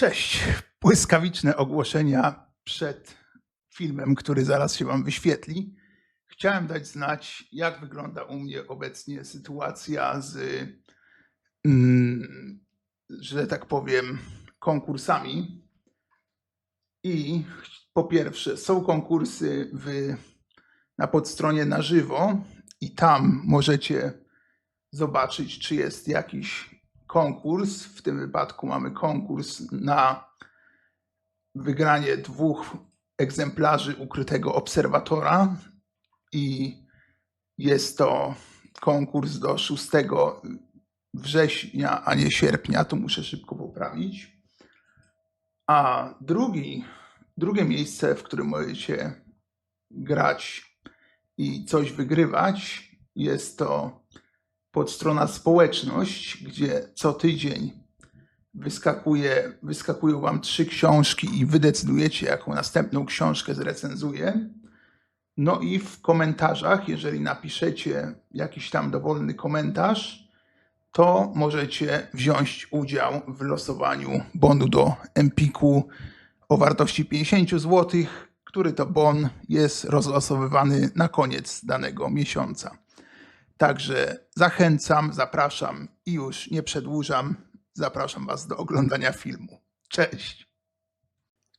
Cześć. Błyskawiczne ogłoszenia przed filmem, który zaraz się Wam wyświetli. Chciałem dać znać, jak wygląda u mnie obecnie sytuacja z, mm, że tak powiem, konkursami. I po pierwsze, są konkursy w, na podstronie na żywo, i tam możecie zobaczyć, czy jest jakiś konkurs. W tym wypadku mamy konkurs na wygranie dwóch egzemplarzy ukrytego obserwatora i jest to konkurs do 6 września, a nie sierpnia. Tu muszę szybko poprawić. A drugi, drugie miejsce, w którym możecie grać i coś wygrywać, jest to podstrona społeczność, gdzie co tydzień wyskakuje, wyskakują wam trzy książki i wy decydujecie, jaką następną książkę zrecenzuję. No i w komentarzach, jeżeli napiszecie jakiś tam dowolny komentarz, to możecie wziąć udział w losowaniu bonu do Empiku o wartości 50 zł, który to bon jest rozlosowywany na koniec danego miesiąca. Także zachęcam, zapraszam i już nie przedłużam. Zapraszam Was do oglądania filmu. Cześć.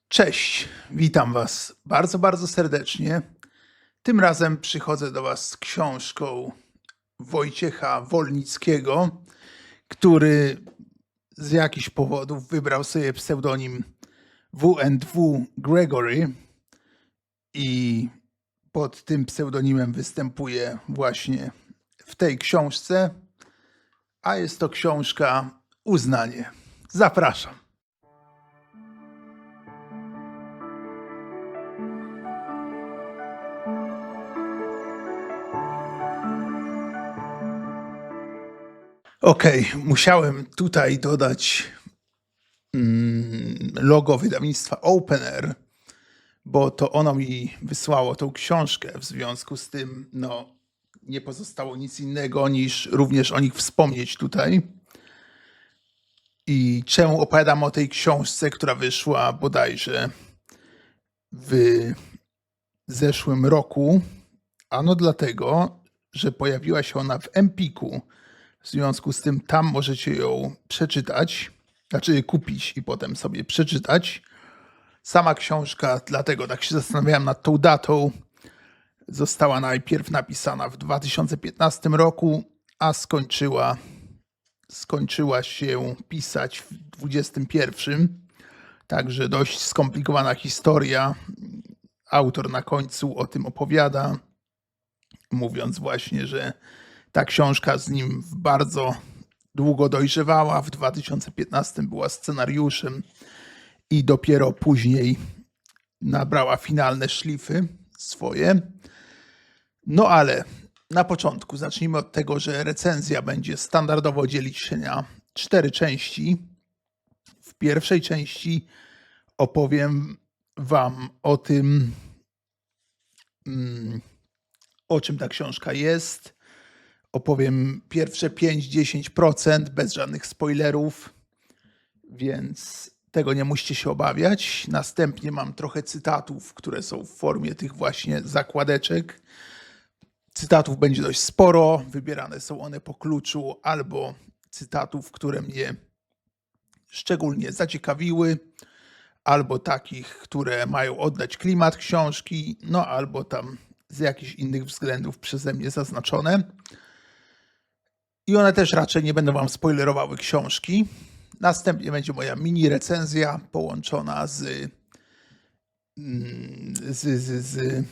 Cześć, witam Was bardzo, bardzo serdecznie. Tym razem przychodzę do Was z książką Wojciecha Wolnickiego, który z jakichś powodów wybrał sobie pseudonim WNW Gregory i pod tym pseudonimem występuje właśnie w tej książce, a jest to książka Uznanie. Zapraszam. Okej, musiałem tutaj dodać mm, logo wydawnictwa Opener, bo to ono mi wysłało tą książkę. W związku z tym, no, nie pozostało nic innego niż również o nich wspomnieć tutaj. I czemu opowiadam o tej książce, która wyszła bodajże w zeszłym roku? Ano dlatego, że pojawiła się ona w Empiku. W związku z tym tam możecie ją przeczytać, znaczy kupić i potem sobie przeczytać. Sama książka, dlatego tak się zastanawiałem nad tą datą, została najpierw napisana w 2015 roku, a skończyła, skończyła się pisać w 2021. Także dość skomplikowana historia. Autor na końcu o tym opowiada, mówiąc właśnie, że ta książka z nim bardzo długo dojrzewała. W 2015 była scenariuszem i dopiero później nabrała finalne szlify swoje. No ale na początku zacznijmy od tego, że recenzja będzie standardowo dzielić się na cztery części. W pierwszej części opowiem Wam o tym, mm, o czym ta książka jest. Opowiem pierwsze 5-10% bez żadnych spoilerów, więc tego nie musicie się obawiać. Następnie mam trochę cytatów, które są w formie tych właśnie zakładeczek. Cytatów będzie dość sporo, wybierane są one po kluczu albo cytatów, które mnie szczególnie zaciekawiły, albo takich, które mają oddać klimat książki, no albo tam z jakichś innych względów przeze mnie zaznaczone. I one też raczej nie będą Wam spoilerowały książki. Następnie będzie moja mini recenzja połączona z, mm, z, z, z,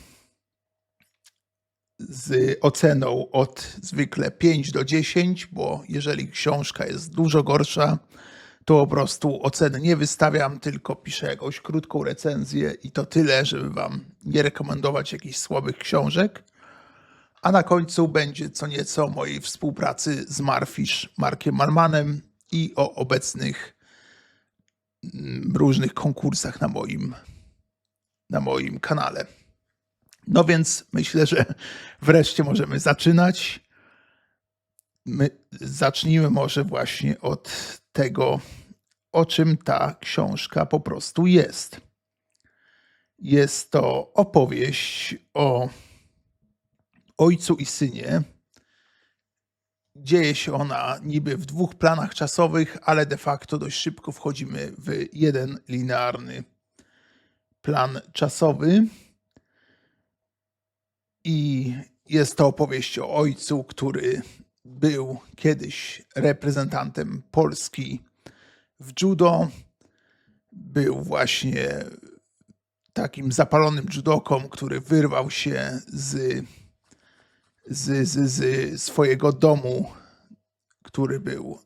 z oceną od zwykle 5 do 10, bo jeżeli książka jest dużo gorsza, to po prostu oceny nie wystawiam, tylko piszę jakąś krótką recenzję i to tyle, żeby Wam nie rekomendować jakichś słabych książek. A na końcu będzie co nieco mojej współpracy z Marfish, Markiem Malmanem i o obecnych mm, różnych konkursach na moim, na moim kanale. No więc myślę, że wreszcie możemy zaczynać. My zacznijmy może właśnie od tego, o czym ta książka po prostu jest. Jest to opowieść o ojcu i synie. Dzieje się ona niby w dwóch planach czasowych, ale de facto dość szybko wchodzimy w jeden linearny plan czasowy. I jest to opowieść o ojcu, który był kiedyś reprezentantem Polski w judo. Był właśnie takim zapalonym judoką, który wyrwał się z, z, z, z swojego domu, który był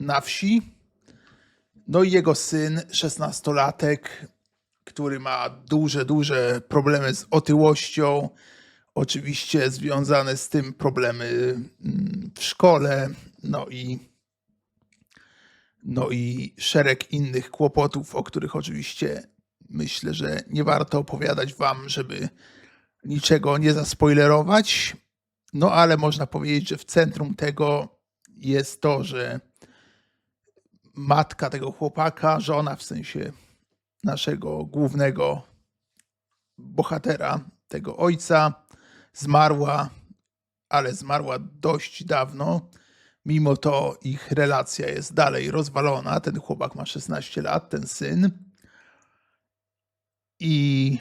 na wsi. No i jego syn, szesnastolatek, który ma duże, duże problemy z otyłością. Oczywiście związane z tym problemy mm, w szkole, no i, no i szereg innych kłopotów, o których oczywiście myślę, że nie warto opowiadać wam, żeby niczego nie zaspoilerować. No ale można powiedzieć, że w centrum tego jest to, że matka tego chłopaka, żona w sensie naszego głównego bohatera, tego ojca, zmarła, ale zmarła dość dawno. Mimo to ich relacja jest dalej rozwalona. Ten chłopak ma 16 lat, ten syn. I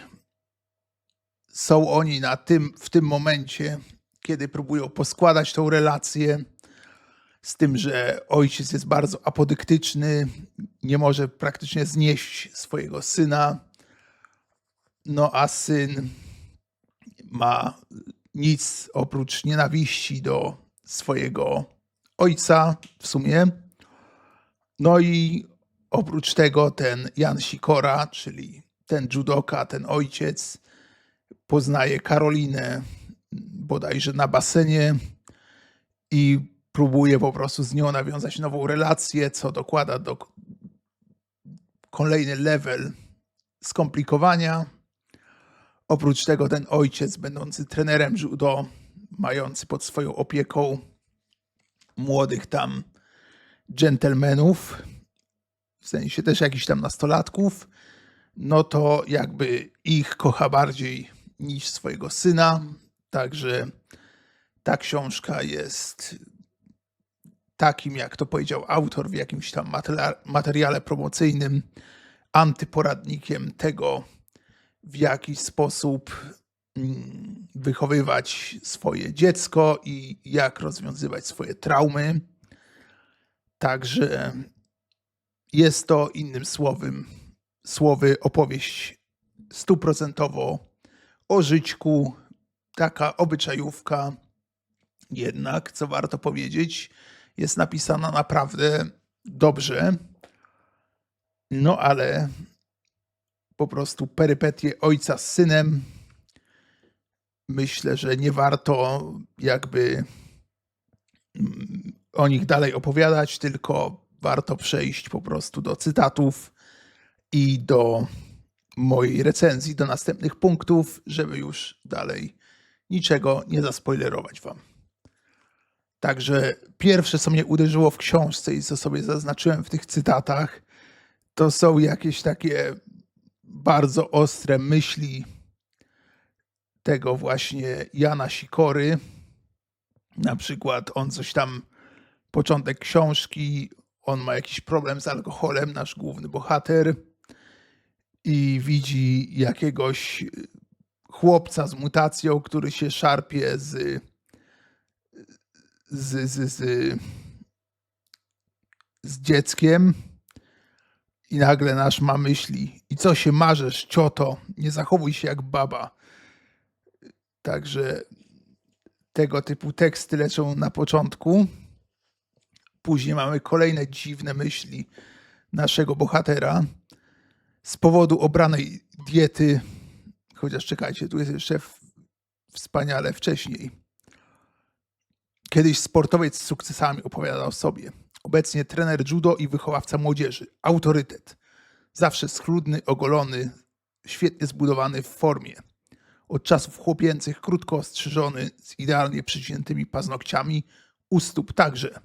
są oni na tym, w tym momencie, kiedy próbują poskładać tą relację, z tym, że ojciec jest bardzo apodyktyczny, nie może praktycznie znieść swojego syna, no a syn ma nic oprócz nienawiści do swojego ojca w sumie. No i oprócz tego ten Jan Sikora, czyli ten judoka, ten ojciec, poznaje Karolinę bodajże na basenie i próbuje po prostu z nią nawiązać nową relację, co dokłada do kolejny level skomplikowania. Oprócz tego ten ojciec, będący trenerem judo, mający pod swoją opieką młodych tam dżentelmenów, w sensie też jakichś tam nastolatków, no to jakby ich kocha bardziej niż swojego syna. Także ta książka jest takim, jak to powiedział autor w jakimś tam materiale promocyjnym, antyporadnikiem tego, w jaki sposób mm, wychowywać swoje dziecko i jak rozwiązywać swoje traumy. Także jest to innym słowem, słowy opowieść stuprocentowo o żyćku, taka obyczajówka, jednak, co warto powiedzieć, jest napisana naprawdę dobrze. No ale po prostu perypetie ojca z synem. Myślę, że nie warto jakby mm, o nich dalej opowiadać, tylko warto przejść po prostu do cytatów i do mojej recenzji, do następnych punktów, żeby już dalej niczego nie zaspoilerować wam. Także pierwsze, co mnie uderzyło w książce i co sobie zaznaczyłem w tych cytatach, to są jakieś takie bardzo ostre myśli tego właśnie Jana Sikory. Na przykład on coś tam, początek książki, on ma jakiś problem z alkoholem, nasz główny bohater, i widzi jakiegoś chłopca z mutacją, który się szarpie z z, z, z, z dzieckiem i nagle nasz ma myśli i co się marzesz, cioto, nie zachowuj się jak baba. Także tego typu teksty lecą na początku. Później mamy kolejne dziwne myśli naszego bohatera. Z powodu obranej diety, chociaż czekajcie, tu jest jeszcze wspaniale wcześniej. Kiedyś sportowiec z sukcesami opowiadał sobie. Obecnie trener judo i wychowawca młodzieży. Autorytet. Zawsze schludny, ogolony, świetnie zbudowany w formie. Od czasów chłopięcych, krótko ostrzyżony, z idealnie przyciętymi paznokciami, u stóp także.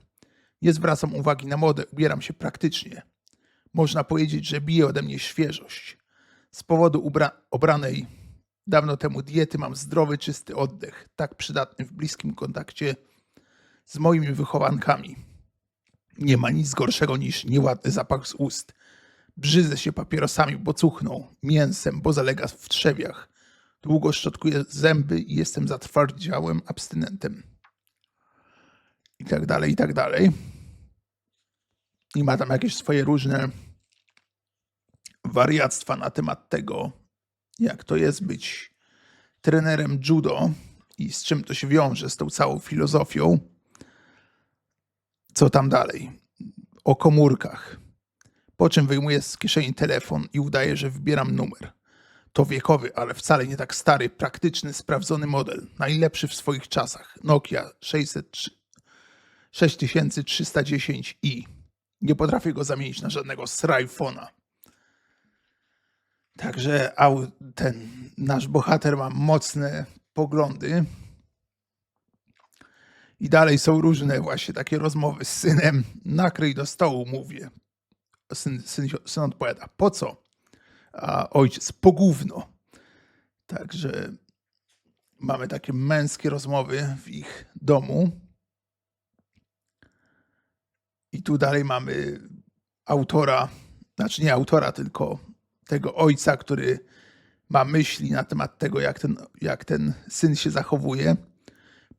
Nie zwracam uwagi na modę, ubieram się praktycznie. Można powiedzieć, że bije ode mnie świeżość. Z powodu ubra- obranej dawno temu diety mam zdrowy, czysty oddech, tak przydatny w bliskim kontakcie z moimi wychowankami. Nie ma nic gorszego niż nieładny zapach z ust. Brzydzę się papierosami, bo cuchną, mięsem, bo zalega w trzewiach. Długo szczotkuję zęby i jestem zatwardziałym abstynentem. I tak dalej, i tak dalej. I ma tam jakieś swoje różne wariactwa na temat tego, jak to jest być trenerem judo i z czym to się wiąże z tą całą filozofią. Co tam dalej? O komórkach. Po czym wyjmuję z kieszeni telefon i udaję, że wybieram numer. To wiekowy, ale wcale nie tak stary, praktyczny, sprawdzony model. Najlepszy w swoich czasach. Nokia 603 6310i. Nie potrafię go zamienić na żadnego srajfona. Także ten nasz bohater ma mocne poglądy. I dalej są różne właśnie takie rozmowy z synem. Nakryj do stołu, mówię. Syn, syn, syn odpowiada, po co? A ojciec, po gówno. Także mamy takie męskie rozmowy w ich domu. I tu dalej mamy autora, znaczy nie autora, tylko tego ojca, który ma myśli na temat tego, jak ten, jak ten syn się zachowuje.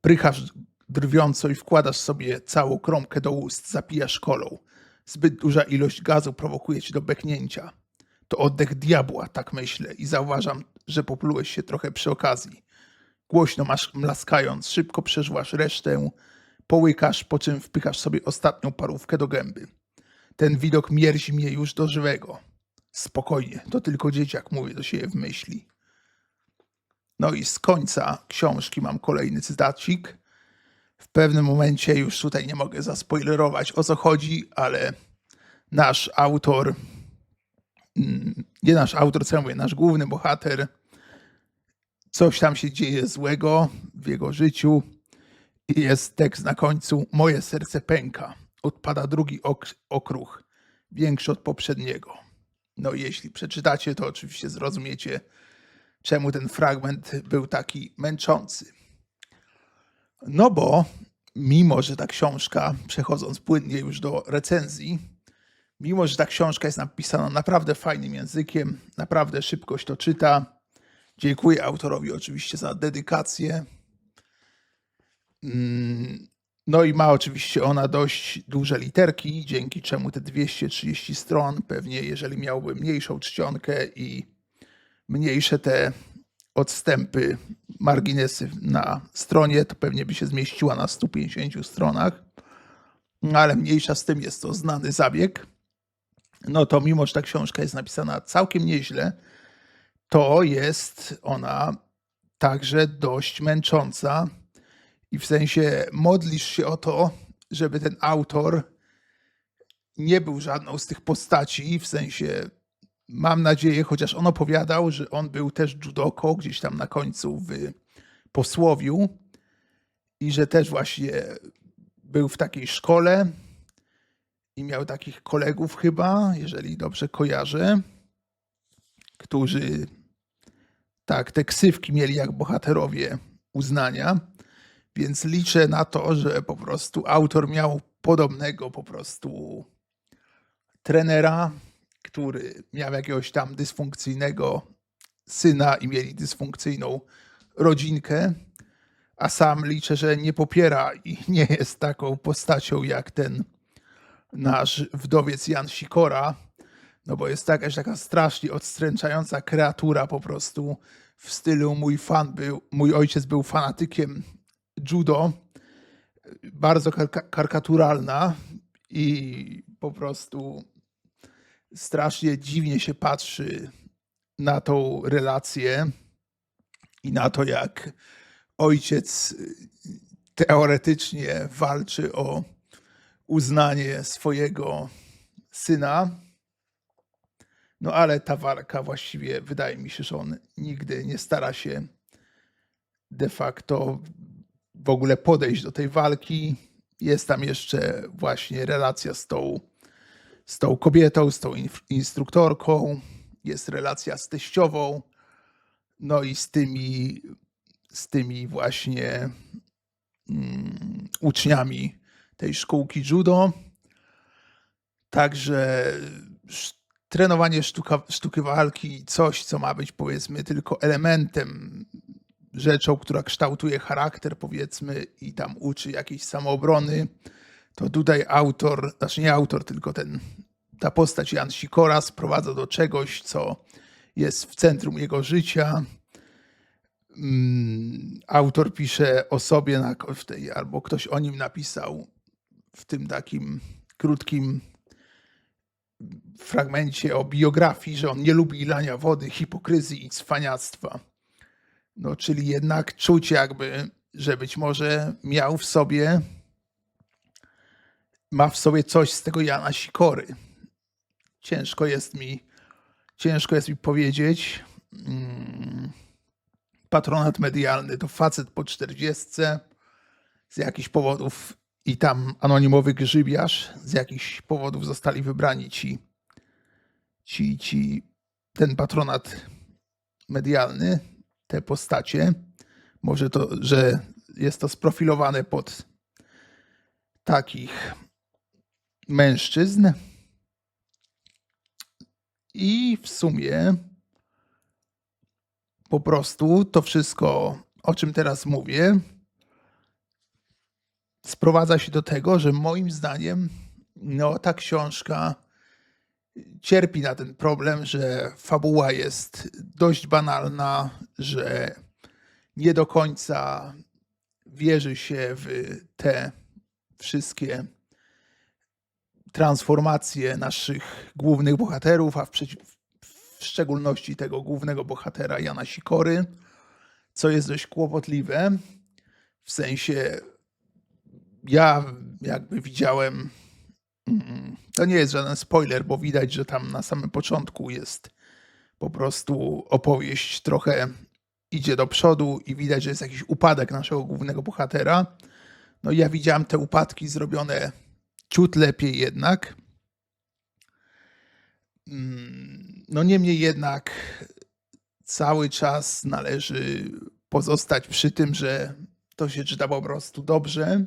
Prychasz drwiąco i wkładasz sobie całą kromkę do ust, zapijasz kolą. Zbyt duża ilość gazu prowokuje cię do beknięcia. To oddech diabła, tak myślę, i zauważam, że poplułeś się trochę przy okazji. Głośno masz mlaskając, szybko przeżuwasz resztę, połykasz, po czym wpychasz sobie ostatnią parówkę do gęby. Ten widok mierzi mnie już do żywego. Spokojnie, to tylko dzieciak mówi do siebie w myśli. No i z końca książki mam kolejny cytacik. W pewnym momencie już tutaj nie mogę zaspoilerować o co chodzi, ale nasz autor, mm, nie nasz autor, co ja mówię, nasz główny bohater, coś tam się dzieje złego w jego życiu i jest tekst na końcu, moje serce pęka, odpada drugi ok- okruch, większy od poprzedniego. No jeśli przeczytacie, to oczywiście zrozumiecie, czemu ten fragment był taki męczący. No bo mimo, że ta książka, przechodząc płynnie już do recenzji, mimo, że ta książka jest napisana naprawdę fajnym językiem, naprawdę szybko się to czyta. Dziękuję autorowi oczywiście za dedykację. No i ma oczywiście ona dość duże literki, dzięki czemu te 230 stron, pewnie jeżeli miałby mniejszą czcionkę i mniejsze te odstępy, marginesy na stronie, to pewnie by się zmieściła na 150 stronach. No ale mniejsza z tym jest to znany zabieg. No to mimo, że ta książka jest napisana całkiem nieźle, to jest ona także dość męcząca. I w sensie modlisz się o to, żeby ten autor nie był żadną z tych postaci, w sensie mam nadzieję, chociaż on opowiadał, że on był też judoko gdzieś tam na końcu w posłowiu i że też właśnie był w takiej szkole i miał takich kolegów chyba, jeżeli dobrze kojarzę, którzy tak, te ksywki mieli jak bohaterowie uznania, więc liczę na to, że po prostu autor miał podobnego po prostu trenera, który miał jakiegoś tam dysfunkcyjnego syna i mieli dysfunkcyjną rodzinkę, a sam liczę, że nie popiera i nie jest taką postacią jak ten nasz wdowiec Jan Sikora, no bo jest jakaś taka strasznie odstręczająca kreatura po prostu w stylu mój fan był, mój ojciec był fanatykiem judo, bardzo karka- karykaturalna i po prostu strasznie dziwnie się patrzy na tą relację i na to, jak ojciec teoretycznie walczy o uznanie swojego syna. No ale ta walka właściwie wydaje mi się, że on nigdy nie stara się de facto w ogóle podejść do tej walki. Jest tam jeszcze właśnie relacja z tą z tą kobietą, z tą instruktorką, jest relacja z teściową, no i z tymi, z tymi właśnie mm, uczniami tej szkółki judo. Także trenowanie sztuka, sztuki walki, coś, co ma być powiedzmy tylko elementem, rzeczą, która kształtuje charakter, powiedzmy, i tam uczy jakiejś samoobrony, to tutaj autor, znaczy nie autor, tylko ten, ta postać Jan Sikora sprowadza do czegoś, co jest w centrum jego życia. Mm, Autor pisze o sobie, na, w tej, albo ktoś o nim napisał w tym takim krótkim fragmencie o biografii, że on nie lubi lania wody, hipokryzji i cwaniactwa. No, czyli jednak czuć jakby, że być może miał w sobie, ma w sobie coś z tego Jana Sikory. Ciężko jest mi, ciężko jest mi powiedzieć. Mm, Patronat medialny to facet po czterdziestce z jakichś powodów i tam anonimowy grzybiarz z jakichś powodów zostali wybrani ci, ci, ci ten patronat medialny, te postacie. Może to, że jest to sprofilowane pod takich mężczyzn. I w sumie po prostu to wszystko, o czym teraz mówię, sprowadza się do tego, że moim zdaniem no, ta książka cierpi na ten problem, że fabuła jest dość banalna, że nie do końca wierzy się w te wszystkie transformacje naszych głównych bohaterów, a w, w szczególności tego głównego bohatera Jana Sikory, co jest dość kłopotliwe. W sensie ja jakby widziałem. To nie jest żaden spoiler, bo widać, że tam na samym początku jest po prostu opowieść trochę idzie do przodu i widać, że jest jakiś upadek naszego głównego bohatera. No ja widziałem te upadki zrobione ciut lepiej jednak. Mm, No niemniej jednak cały czas należy pozostać przy tym, że to się czyta po prostu dobrze.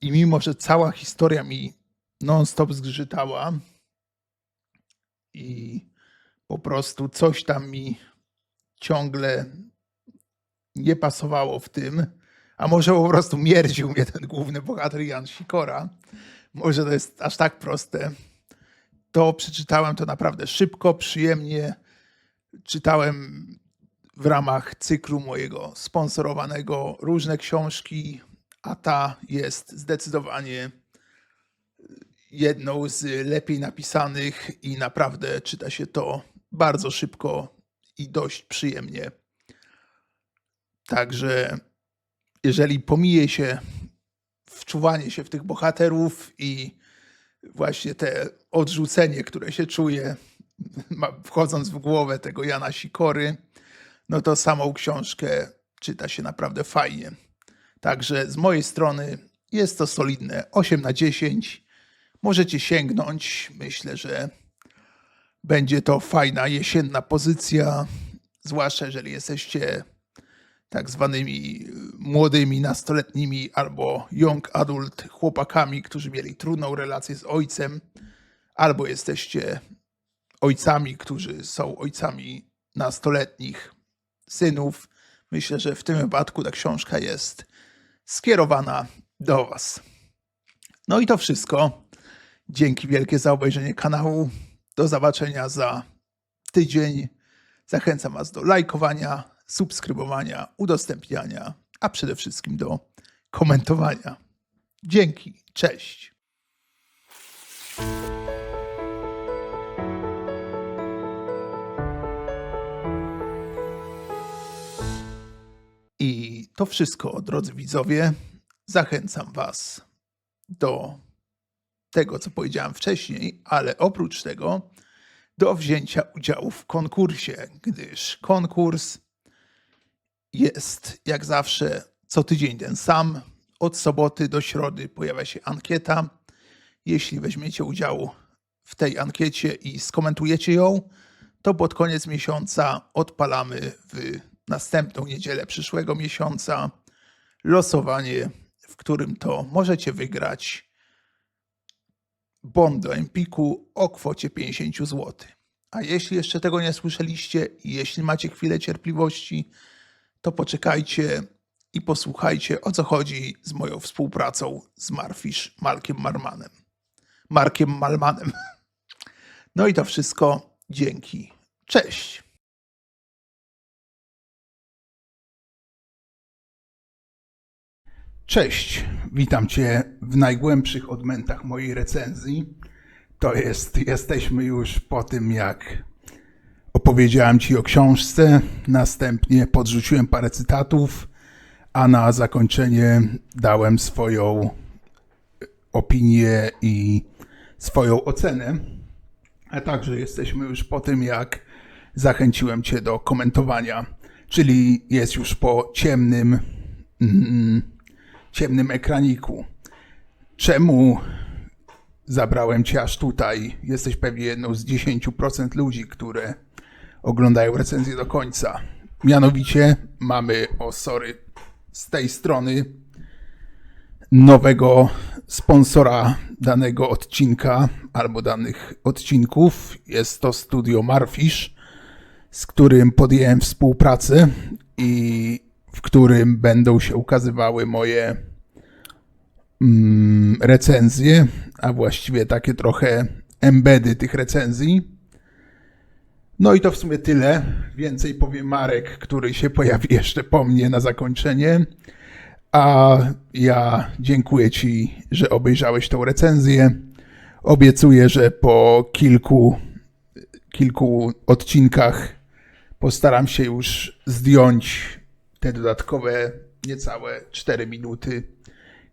I mimo, że cała historia mi non-stop zgrzytała i po prostu coś tam mi ciągle nie pasowało w tym, a może po prostu mierdził mnie ten główny bohater Jan Sikora. Może to jest aż tak proste. To przeczytałem to naprawdę szybko, przyjemnie. Czytałem w ramach cyklu mojego sponsorowanego różne książki, a ta jest zdecydowanie jedną z lepiej napisanych i naprawdę czyta się to bardzo szybko i dość przyjemnie. Także jeżeli pomije się wczuwanie się w tych bohaterów i właśnie te odrzucenie, które się czuje, wchodząc w głowę tego Jana Sikory, no to samą książkę czyta się naprawdę fajnie. Także z mojej strony jest to solidne 8 na 10. Możecie sięgnąć. Myślę, że będzie to fajna jesienna pozycja, zwłaszcza jeżeli jesteście tak zwanymi y, młodymi, nastoletnimi albo young adult chłopakami, którzy mieli trudną relację z ojcem, albo jesteście ojcami, którzy są ojcami nastoletnich synów. Myślę, że w tym wypadku ta książka jest skierowana do Was. No i to wszystko. Dzięki wielkie za obejrzenie kanału. Do zobaczenia za tydzień. Zachęcam Was do lajkowania, subskrybowania, udostępniania, a przede wszystkim do komentowania. Dzięki. Cześć. I to wszystko, drodzy widzowie. Zachęcam Was do tego, co powiedziałem wcześniej, ale oprócz tego do wzięcia udziału w konkursie, gdyż konkurs jest jak zawsze co tydzień ten sam. Od soboty do środy pojawia się ankieta. Jeśli weźmiecie udział w tej ankiecie i skomentujecie ją, to pod koniec miesiąca odpalamy w następną niedzielę przyszłego miesiąca losowanie, w którym to możecie wygrać bon do Empiku o kwocie 50 zł. A jeśli jeszcze tego nie słyszeliście jeśli macie chwilę cierpliwości, to poczekajcie i posłuchajcie o co chodzi z moją współpracą z Marfisz Malkiem Marmanem. Markiem Malmanem. No i to wszystko. Dzięki. Cześć. Cześć, witam Cię w najgłębszych odmętach mojej recenzji. To jest, jesteśmy już po tym, jak opowiedziałem Ci o książce, następnie podrzuciłem parę cytatów, a na zakończenie dałem swoją opinię i swoją ocenę. A także jesteśmy już po tym, jak zachęciłem Cię do komentowania, czyli jest już po ciemnym, mm, ciemnym ekraniku. Czemu zabrałem Cię aż tutaj? Jesteś pewnie jedną z 10% ludzi, które oglądają recenzję do końca. Mianowicie mamy, o sorry, z tej strony nowego sponsora danego odcinka albo danych odcinków. Jest to studio Marfish, z którym podjąłem współpracę i w którym będą się ukazywały moje mm, recenzje, a właściwie takie trochę embedy tych recenzji. No i to w sumie tyle. Więcej powie Marek, który się pojawi jeszcze po mnie na zakończenie. A ja dziękuję Ci, że obejrzałeś tą recenzję. Obiecuję, że po kilku, kilku odcinkach postaram się już zdjąć te dodatkowe niecałe 4 minuty,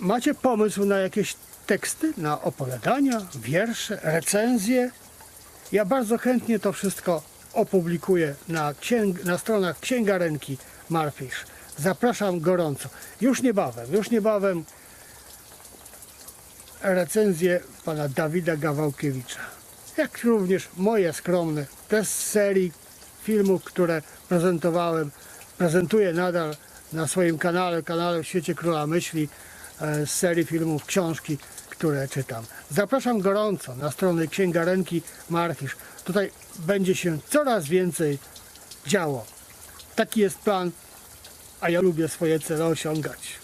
Macie pomysł na jakieś teksty, na opowiadania, wiersze, recenzje? Ja bardzo chętnie to wszystko opublikuję na, księg, na stronach księgarenki Marfisz. Zapraszam gorąco. Już niebawem, już niebawem recenzję pana Dawida Gawałkiewicza. Jak również moje skromne, te z serii filmów, które prezentowałem, prezentuję nadal na swoim kanale, kanale w Świecie Króla Myśli, z serii filmów, książki, które czytam. Zapraszam gorąco na stronę księgarenki Marfisz. Tutaj będzie się coraz więcej działo. Taki jest plan, a ja lubię swoje cele osiągać.